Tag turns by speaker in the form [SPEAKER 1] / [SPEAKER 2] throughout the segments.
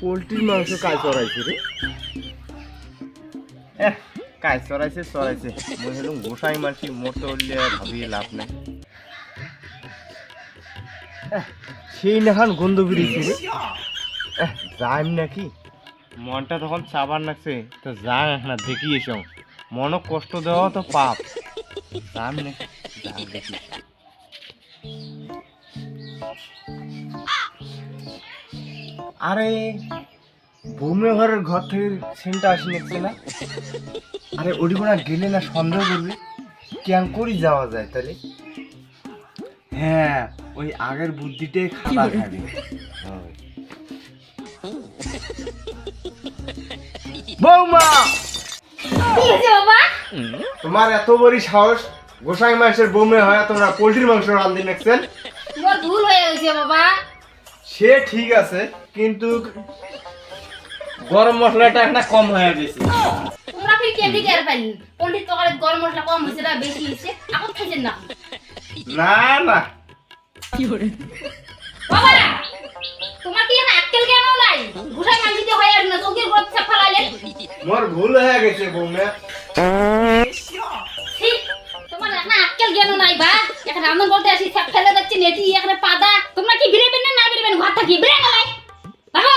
[SPEAKER 1] পোলট্রির মাংস কাজ চড়াইছে রে। কাজ চড়াইছে চড়াইছে। মই হলাম গোসাই মারছি, মরতে উঠলে ভাবিয়ে লাভ নাই। সেই নাখান গন্ধ বেরিয়েছে রে। যাইম নাকি? মনটা তখন চাবার লাগছে, তো যাই না দেখি এসো মনক কষ্ট দেওয়া তো পাপ। যাম নাকি দেখি। আরে বৌমে ঘরের ঘর থেকে সেন্টটা আসি নিচ্ছে না? আরে ওটি কোনো গেলে না সন্দেহ করবে। কেন করি যাওয়া যায় তাহলে? হ্যাঁ ওই আগের বুদ্ধিটাই খাবার খাবে। বৌমা! তোমার এত বড় সাহস গোসাই মাসের বৌমে হয় তোমরা পোলট্রির মাংস রান্ধি নাকছেন
[SPEAKER 2] মোর ভুল হয়ে গেছে বাবা।
[SPEAKER 1] সে ঠিক আছে কিন্তু গরম মশলাটা একটা কম হয়ে গেছে।
[SPEAKER 2] তোমরা ফির কেমনি কে আর পাইনি পন্ডিত গরম মশলা কম হয়েছে না বেশি হয়েছে। এখন খাইছেন না।
[SPEAKER 1] না না।
[SPEAKER 2] বাবা তোমার কি এখন আক্কেল কেন নাই? ঘুষাই মানজিতে হয়ে আর না চোখের গোড়া ছাপ
[SPEAKER 1] মোর ভুল হয়ে গেছে বৌমে।
[SPEAKER 2] ঠিক তোমার এখন আক্কেল কেন নাই বা? এখন রান্না করতে আসি ছাপ ফেলে যাচ্ছে নেটি এখানে পাদা। তোমরা কি না না বেরোবেন ঘর থাকি বেরো গেলাই দেখো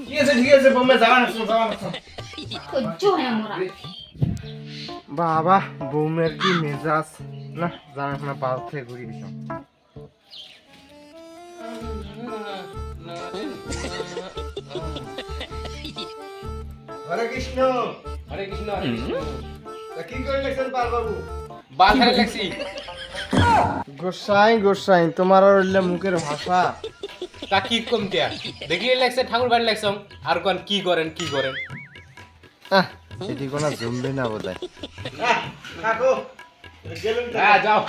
[SPEAKER 1] ঠিক আছে ঠিক আছে বৌমে যাবা না যাবা না
[SPEAKER 2] সহ্য হয় আমরা
[SPEAKER 1] বাবা বৌমের কি মেজাজ? না জানা না পাল থেকে ঘুরে এসো হরে কৃষ্ণ।
[SPEAKER 3] হরে কৃষ্ণ
[SPEAKER 1] কি করে লেখছেন পাল বাবু?
[SPEAKER 3] বাল ধারে লাগছি
[SPEAKER 1] গোসাই গোসাই তোমার আর মুখের ভাষা।
[SPEAKER 3] তা কি কম কে? দেখলি লাগছে ঠাকুর বাড়ি লাগছম আর কোন কি করেন কি করেন?
[SPEAKER 1] আহ, কোনো জমবে না বোধ হয়
[SPEAKER 3] হ্যাঁ যাও।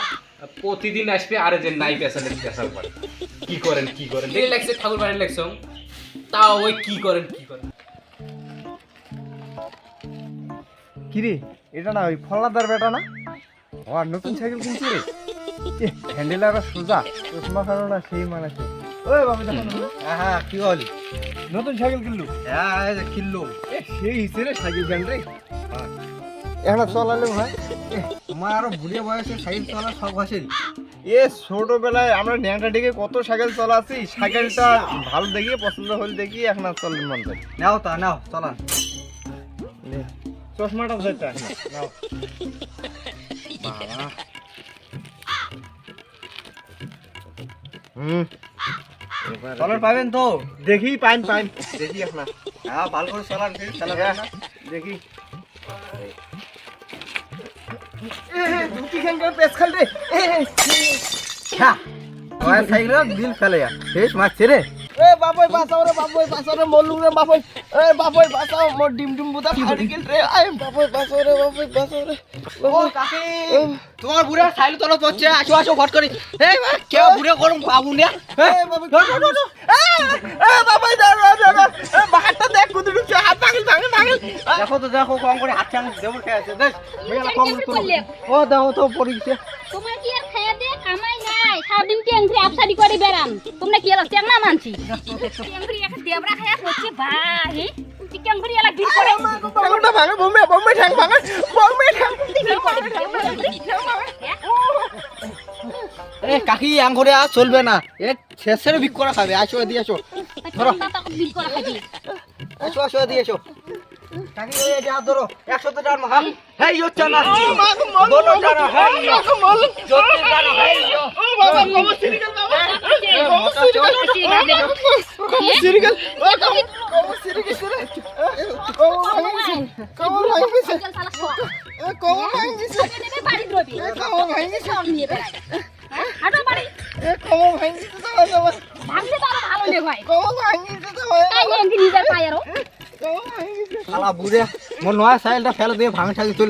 [SPEAKER 3] প্রতিদিন আসবে আরে যে নাই পেছালে পেছাল করে কি করেন কি করেন? দেখলি লাগছে ঠাকুর বাড়ি লাগছম তাও ওই কি করেন কি করেন?
[SPEAKER 1] কিরে এটা না ওই ফলনাদার বেটা না? ও আর নতুন সাইকেল কিনছি রে। হ্যান্ডেল আর সোজা চশমা না সেই মানাছে। ওই বাবু দেখো
[SPEAKER 4] হ্যাঁ কি বল?
[SPEAKER 1] নতুন সাইকেল কিনলু?
[SPEAKER 4] হ্যাঁ এই কিনলো।
[SPEAKER 1] এ, সেই হিসেবে সাইকেল কেন রে। এখন চলালে ভাই।
[SPEAKER 4] তোমার আরও বুড়ে বয়সে সাইকেল চলার শখ আছে
[SPEAKER 1] এ ছোটবেলায় আমরা ন্যাংটা ডেকে কত সাইকেল চলাছি। সাইকেলটা ভালো দেখিয়ে পছন্দ হলে দেখি এখন আর চলেন মন করে
[SPEAKER 4] নাও তা নাও চলান
[SPEAKER 1] চশমাটা নাও। হুম।
[SPEAKER 4] চলার পাবেন তো।
[SPEAKER 1] দেখি পাইন পাইন। দেখি আপনার।
[SPEAKER 4] হ্যাঁ ভালো করে চলান চালাবেন
[SPEAKER 1] হ্যাঁ,
[SPEAKER 4] না।
[SPEAKER 1] দেখি। দুটি খানকার পেছ খাল রে
[SPEAKER 4] হ্যাঁ সাইকেল দিল ফেলে শেষ মারছে রে।
[SPEAKER 1] এ বাবই বাঁচাও রে বাবই বাঁচাও রে বাবই এ বাবই বাঁচাও মোর ডিম ডিম বুদা ফাড়ি গেল রে আই বাবই বাঁচাও রে বাবই বাঁচাও রে
[SPEAKER 4] ও কাকি তোমার বুড়ে সাইকেল তলা পড়ছে আসো আসো ফট করে। এই বুড়ে করুন বাবু নে
[SPEAKER 1] এ বাবই এ বাবই দাঁড়া দাঁড়া এ বাহারটা দেখ কুদু ঢুকছে হাত ভাঙিল ভাঙিল ভাঙিল
[SPEAKER 4] দেখো তো দেখো কম করে হাত দেবো খেয়ে আছে। দেখ কম করে ও দেখো তো পড়ে
[SPEAKER 2] তোমার কি আর খাইয়া দে কামাই নাই সারাদিন ট্যাংরি আপসারি করে বেড়ান। তোমরা কি এলাক ট্যাং না মানছি? ট্যাংরি একটা দেবরা খাইয়া পড়ছে ভাই। ট্যাংরি এলাক ভিড় করে?
[SPEAKER 1] ভাঙটা ভাঙে বোমে বোমে ঠ্যাং ভাঙে বোমে ঠ্যাং
[SPEAKER 2] ভিড় করে
[SPEAKER 4] এ কাকি আং করে আর চলবে না। এ শেষের বিক করা খাবে। আসো দিয়ে আসো ধরো।
[SPEAKER 2] ভিড় করে
[SPEAKER 4] আসো আসো দিয়ে আসো কাকি ওই এটা হাত ধরো। একসাথে টানো হেই হচ্ছে না দোনো টানো হেই জোরে টানো হেই
[SPEAKER 1] ও। বাবা কমর সিরিকাল বাবা। সিরিকাল ও কমর কমর সিরিকাল কমর ভাঙে গেছে কমর ভাঙে গেছে এ কমর ভাঙে গেছে এ কমর ভাঙে গেছে এ কমর ভাঙে গেছে তো বাবা কমর ভাঙে গেছে তো বাবা কমর ভাঙে গেছে
[SPEAKER 4] শালা বুড়ে। মোর নয়া সাইলটা ফেলে দিয়ে ভাঙে থাকি চল